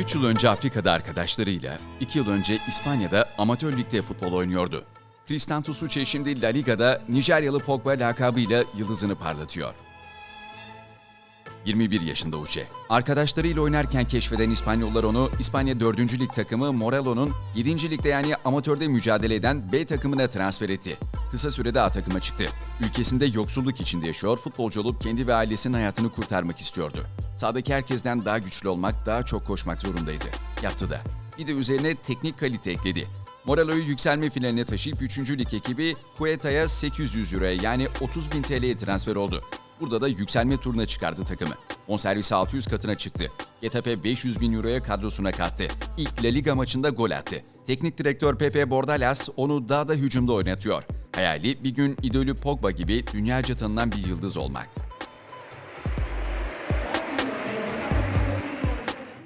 3 yıl önce Afrika'da arkadaşlarıyla, 2 yıl önce İspanya'da amatör ligde futbol oynuyordu. Kristantus Uche şimdi La Liga'da Nijeryalı Pogba lakabıyla yıldızını parlatıyor. 21 yaşında Uche. Arkadaşlarıyla oynarken keşfeden İspanyollar onu İspanya 4. lig takımı Morelo'nun 7. ligde yani amatörde mücadele eden B takımına transfer etti. Kısa sürede A takıma çıktı. Ülkesinde yoksulluk içinde yaşıyor, futbolcu olup kendi ve ailesinin hayatını kurtarmak istiyordu. Sahadaki herkesten daha güçlü olmak, daha çok koşmak zorundaydı. Yaptı da. Bir de üzerine teknik kalite ekledi. Morelo'yu yükselme finaline taşıyıp 3. lig ekibi Cueta'ya 800 euroya yani 30 bin TL'ye transfer oldu. Burada da yükselme turuna çıkardı takımı. Bonservisi 600 katına çıktı. Getafe 500 bin euroya kadrosuna kattı. İlk La Liga maçında gol attı. Teknik direktör Pepe Bordalas onu daha da hücumda oynatıyor. Hayali bir gün idolü Pogba gibi dünyaca tanınan bir yıldız olmak.